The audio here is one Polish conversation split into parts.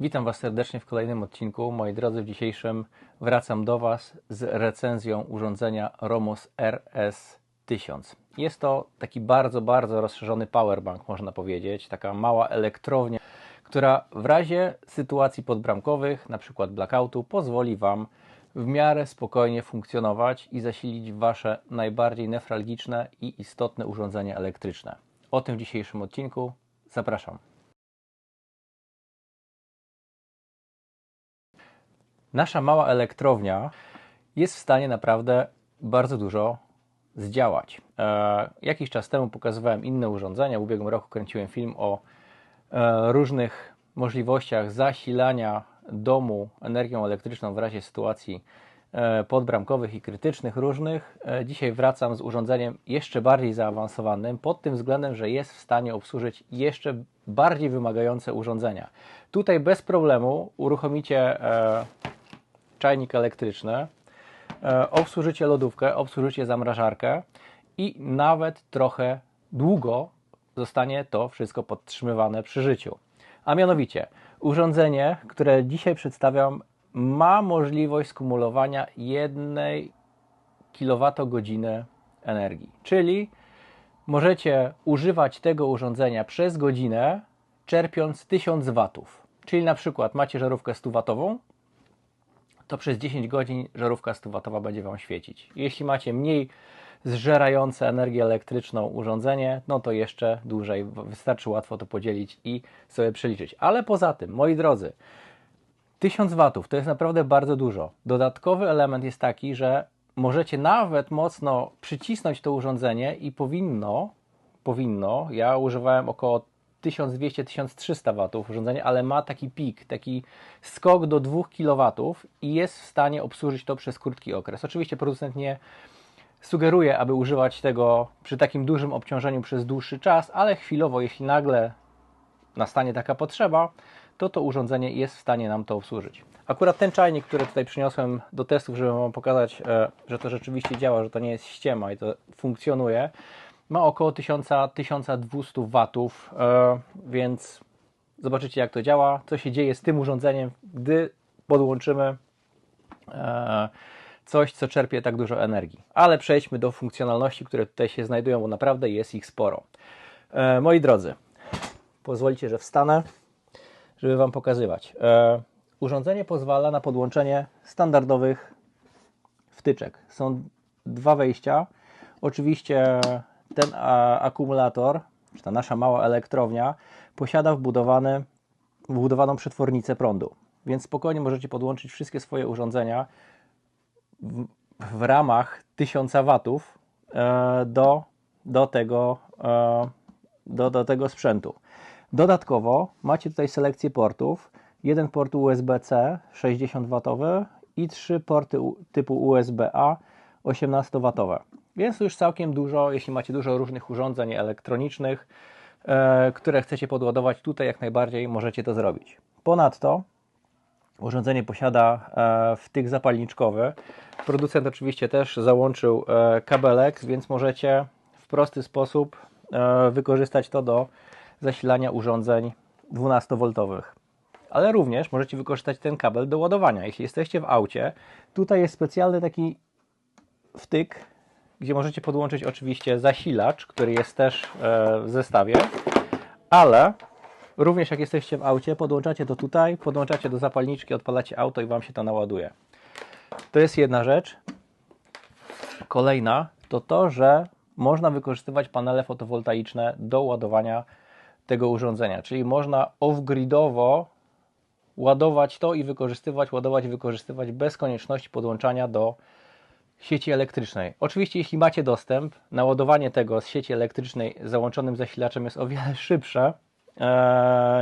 Witam Was serdecznie w kolejnym odcinku. Moi drodzy, w dzisiejszym wracam do Was z recenzją urządzenia Romos RS1000. Jest to taki bardzo, bardzo rozszerzony powerbank, można powiedzieć, taka mała elektrownia, która w razie sytuacji podbramkowych, na przykład blackoutu, pozwoli Wam w miarę spokojnie funkcjonować i zasilić Wasze najbardziej newralgiczne i istotne urządzenia elektryczne. O tym w dzisiejszym odcinku. Zapraszam. Nasza mała elektrownia jest w stanie naprawdę bardzo dużo zdziałać. E, jakiś czas temu pokazywałem inne urządzenia. W ubiegłym roku kręciłem film o e, różnych możliwościach zasilania domu energią elektryczną w razie sytuacji e, podbramkowych i krytycznych różnych. E, dzisiaj wracam z urządzeniem jeszcze bardziej zaawansowanym pod tym względem, że jest w stanie obsłużyć jeszcze bardziej wymagające urządzenia. Tutaj bez problemu uruchomicie e, czajnik elektryczny, obsłużycie lodówkę, obsłużycie zamrażarkę i nawet trochę długo zostanie to wszystko podtrzymywane przy życiu. A mianowicie, urządzenie, które dzisiaj przedstawiam, ma możliwość skumulowania 1 kWh energii. Czyli możecie używać tego urządzenia przez godzinę, czerpiąc 1000 W. Czyli na przykład macie żarówkę 100W, to przez 10 godzin żarówka 100W będzie Wam świecić. Jeśli macie mniej zżerające energię elektryczną urządzenie, no to jeszcze dłużej. Wystarczy łatwo to podzielić i sobie przeliczyć. Ale poza tym, moi drodzy, 1000 watów to jest naprawdę bardzo dużo. Dodatkowy element jest taki, że możecie nawet mocno przycisnąć to urządzenie i powinno, powinno, ja używałem około 1200-1300 watów urządzenia, ale ma taki pik, taki skok do 2 kW i jest w stanie obsłużyć to przez krótki okres. Oczywiście producent nie Sugeruję, aby używać tego przy takim dużym obciążeniu przez dłuższy czas, ale chwilowo, jeśli nagle nastanie taka potrzeba, to to urządzenie jest w stanie nam to obsłużyć. Akurat ten czajnik, który tutaj przyniosłem do testów, żeby Wam pokazać, e, że to rzeczywiście działa, że to nie jest ściema i to funkcjonuje, ma około 1000-1200 watów, e, więc zobaczycie jak to działa, co się dzieje z tym urządzeniem, gdy podłączymy e, coś, co czerpie tak dużo energii. Ale przejdźmy do funkcjonalności, które tutaj się znajdują, bo naprawdę jest ich sporo. E, moi drodzy, pozwolicie, że wstanę, żeby Wam pokazywać. E, urządzenie pozwala na podłączenie standardowych wtyczek. Są dwa wejścia. Oczywiście ten a, akumulator, czy ta nasza mała elektrownia, posiada wbudowany, wbudowaną przetwornicę prądu. Więc spokojnie możecie podłączyć wszystkie swoje urządzenia w, ramach 1000 watów e, do, do, tego, e, do, do tego sprzętu. Dodatkowo macie tutaj selekcję portów. Jeden port USB-C 60W i trzy porty typu USB-A 18W. Więc już całkiem dużo, jeśli macie dużo różnych urządzeń elektronicznych, e, które chcecie podładować, tutaj jak najbardziej możecie to zrobić. Ponadto Urządzenie posiada e, wtyk zapalniczkowy. Producent oczywiście też załączył e, kabelek, więc możecie w prosty sposób e, wykorzystać to do zasilania urządzeń 12V. Ale również możecie wykorzystać ten kabel do ładowania. Jeśli jesteście w aucie, tutaj jest specjalny taki wtyk, gdzie możecie podłączyć oczywiście zasilacz, który jest też w zestawie, ale Również jak jesteście w aucie, podłączacie to tutaj, podłączacie do zapalniczki, odpalacie auto i Wam się to naładuje. To jest jedna rzecz. Kolejna to to, że można wykorzystywać panele fotowoltaiczne do ładowania tego urządzenia, czyli można off-gridowo ładować to i wykorzystywać, ładować i wykorzystywać bez konieczności podłączania do sieci elektrycznej. Oczywiście, jeśli macie dostęp, naładowanie tego z sieci elektrycznej załączonym zasilaczem jest o wiele szybsze,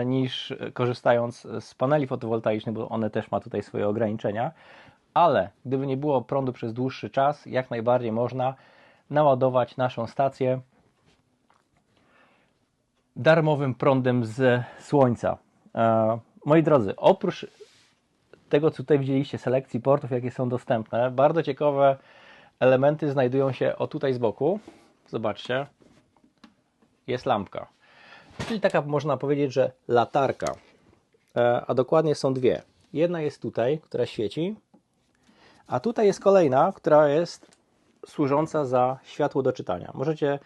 niż korzystając z paneli fotowoltaicznych, bo one też ma tutaj swoje ograniczenia. Ale gdyby nie było prądu przez dłuższy czas, jak najbardziej można naładować naszą stację darmowym prądem z słońca. E, moi drodzy, oprócz tego, co tutaj widzieliście, selekcji portów, jakie są dostępne, bardzo ciekawe elementy znajdują się o tutaj z boku. Zobaczcie, jest lampka. Czyli taka można powiedzieć, że latarka. E, a dokładnie są dwie. Jedna jest tutaj, która świeci, a tutaj jest kolejna, która jest służąca za światło do czytania. Możecie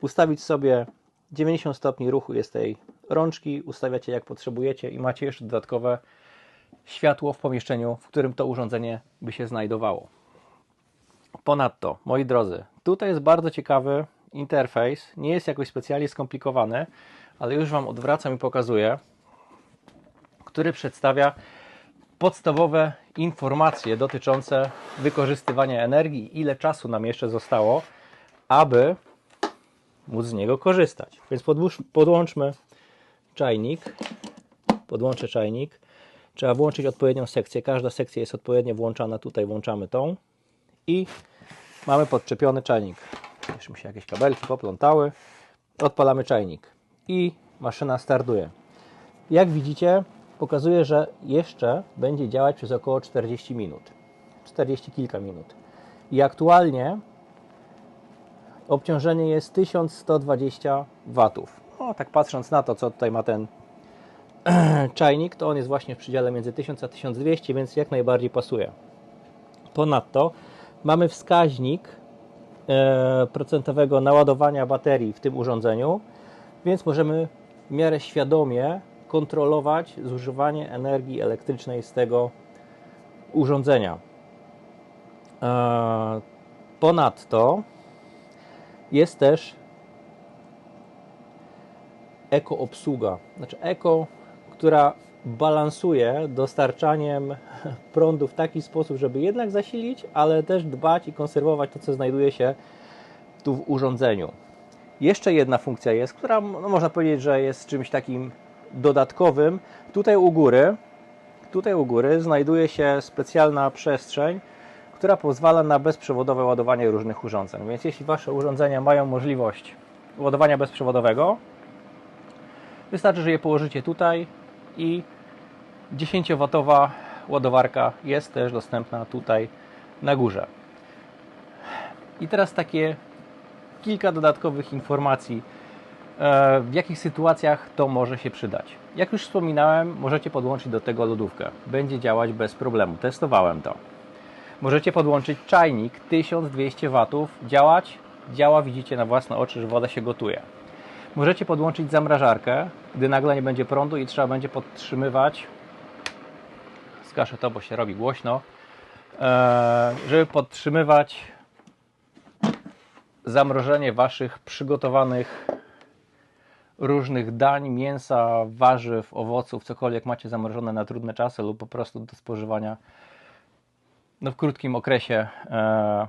ustawić sobie 90 stopni ruchu jest tej rączki, ustawiacie jak potrzebujecie i macie jeszcze dodatkowe światło w pomieszczeniu, w którym to urządzenie by się znajdowało. Ponadto, moi drodzy, tutaj jest bardzo ciekawy interfejs, nie jest jakoś specjalnie skomplikowany, ale już Wam odwracam i pokazuję, który przedstawia podstawowe informacje dotyczące wykorzystywania energii, ile czasu nam jeszcze zostało, aby móc z niego korzystać. Więc podłączmy czajnik. Podłączę czajnik. Trzeba włączyć odpowiednią sekcję. Każda sekcja jest odpowiednio włączana. Tutaj włączamy tą. I mamy podczepiony czajnik. Jeszcze mi się jakieś kabelki poplątały. Odpalamy czajnik. I maszyna startuje. Jak widzicie, pokazuje, że jeszcze będzie działać przez około 40 minut. 40 kilka minut. I aktualnie obciążenie jest 1120 watów. No, tak patrząc na to, co tutaj ma ten czajnik, to on jest właśnie w przedziale między 1000 a 1200, więc jak najbardziej pasuje. Ponadto mamy wskaźnik procentowego naładowania baterii w tym urządzeniu, więc możemy w miarę świadomie kontrolować zużywanie energii elektrycznej z tego urządzenia. E, ponadto jest też eko obsługa, znaczy eko, która balansuje dostarczaniem prądu w taki sposób, żeby jednak zasilić, ale też dbać i konserwować to, co znajduje się tu w urządzeniu. Jeszcze jedna funkcja jest, która no, można powiedzieć, że jest czymś takim dodatkowym. Tutaj u góry, tutaj u góry znajduje się specjalna przestrzeń, która pozwala na bezprzewodowe ładowanie różnych urządzeń. Więc jeśli Wasze urządzenia mają możliwość ładowania bezprzewodowego, wystarczy, że je położycie tutaj i 10W ładowarka jest też dostępna tutaj na górze. I teraz takie kilka dodatkowych informacji, e, w jakich sytuacjach to może się przydać. Jak już wspominałem, możecie podłączyć do tego lodówkę. Będzie działać bez problemu. Testowałem to. Możecie podłączyć czajnik 1200 W, działać, działa, widzicie na własne oczy, że woda się gotuje. Możecie podłączyć zamrażarkę, gdy nagle nie będzie prądu i trzeba będzie podtrzymywać, skaszę to, bo się robi głośno, e, żeby podtrzymywać zamrożenie Waszych przygotowanych różnych dań, mięsa, warzyw, owoców, cokolwiek macie zamrożone na trudne czasy lub po prostu do spożywania no, w krótkim okresie, e,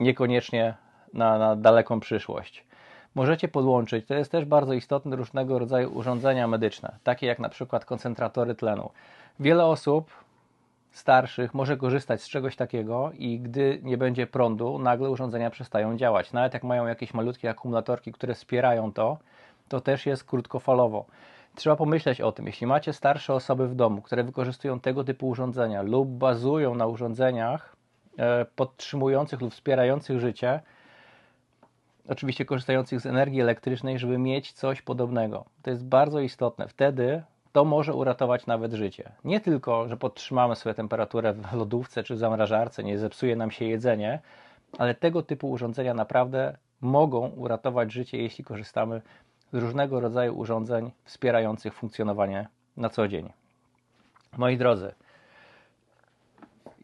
niekoniecznie na, na daleką przyszłość. Możecie podłączyć, to jest też bardzo istotne, różnego rodzaju urządzenia medyczne, takie jak na przykład koncentratory tlenu. Wiele osób starszych może korzystać z czegoś takiego i gdy nie będzie prądu, nagle urządzenia przestają działać. Nawet jak mają jakieś malutkie akumulatorki, które wspierają to, to też jest krótkofalowo. Trzeba pomyśleć o tym, jeśli macie starsze osoby w domu, które wykorzystują tego typu urządzenia lub bazują na urządzeniach e, podtrzymujących lub wspierających życie, oczywiście korzystających z energii elektrycznej, żeby mieć coś podobnego. To jest bardzo istotne. Wtedy to może uratować nawet życie. Nie tylko, że podtrzymamy sobie temperaturę w lodówce czy w zamrażarce, nie zepsuje nam się jedzenie, ale tego typu urządzenia naprawdę mogą uratować życie, jeśli korzystamy z różnego rodzaju urządzeń wspierających funkcjonowanie na co dzień. Moi drodzy,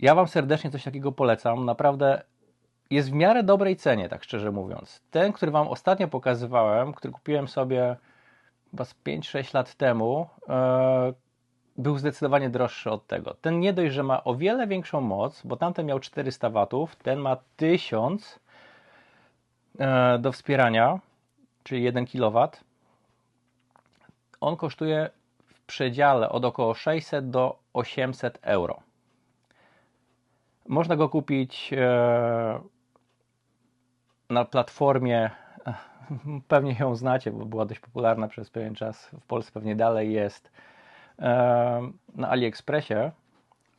ja Wam serdecznie coś takiego polecam. Naprawdę jest w miarę dobrej cenie, tak szczerze mówiąc. Ten, który Wam ostatnio pokazywałem, który kupiłem sobie chyba z 5-6 lat temu, yy, był zdecydowanie droższy od tego. Ten nie dość, że ma o wiele większą moc, bo tamten miał 400 W, ten ma 1000 yy, e, do wspierania czyli 1 kW, on kosztuje w przedziale od około 600 do 800 euro. Można go kupić e, na platformie, pewnie ją znacie, bo była dość popularna przez pewien czas, w Polsce pewnie dalej jest, na AliExpressie,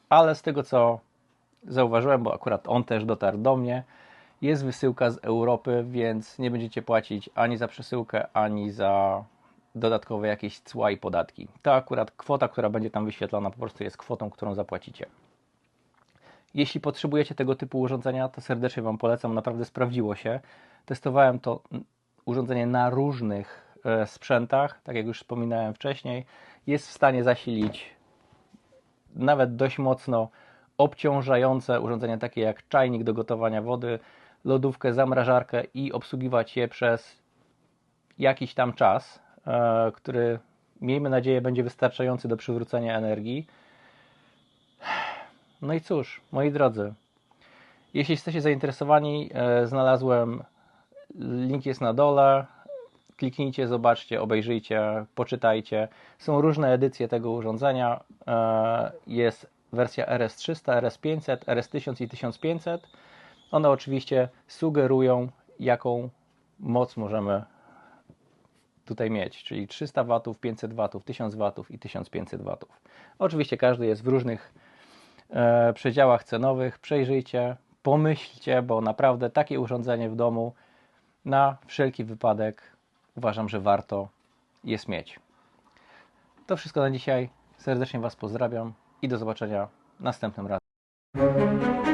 ale z tego co zauważyłem, bo akurat on też dotarł do mnie. Jest wysyłka z Europy, więc nie będziecie płacić ani za przesyłkę, ani za dodatkowe jakieś cła i podatki. Ta akurat kwota, która będzie tam wyświetlona, po prostu jest kwotą, którą zapłacicie. Jeśli potrzebujecie tego typu urządzenia, to serdecznie Wam polecam. Naprawdę sprawdziło się. Testowałem to mm, urządzenie na różnych e, sprzętach, tak jak już wspominałem wcześniej. Jest w stanie zasilić nawet dość mocno obciążające urządzenia takie jak czajnik do gotowania wody, lodówkę, zamrażarkę i obsługiwać je przez jakiś tam czas, e, który miejmy nadzieję będzie wystarczający do przywrócenia energii. No i cóż, moi drodzy, jeśli jesteście zainteresowani, e, znalazłem, link jest na dole. Kliknijcie, zobaczcie, obejrzyjcie, poczytajcie. Są różne edycje tego urządzenia. E, Jest wersja RS300, RS500, RS1000 i 1500. One oczywiście sugerują, jaką moc możemy tutaj mieć, czyli 300 W, 500 W, 1000 W i 1500 W. Oczywiście każdy jest w różnych przedziałach cenowych. Przejrzyjcie, pomyślcie, bo naprawdę takie urządzenie w domu na wszelki wypadek uważam, że warto jest mieć. To wszystko na dzisiaj. Serdecznie Was pozdrawiam i do zobaczenia następnym razem.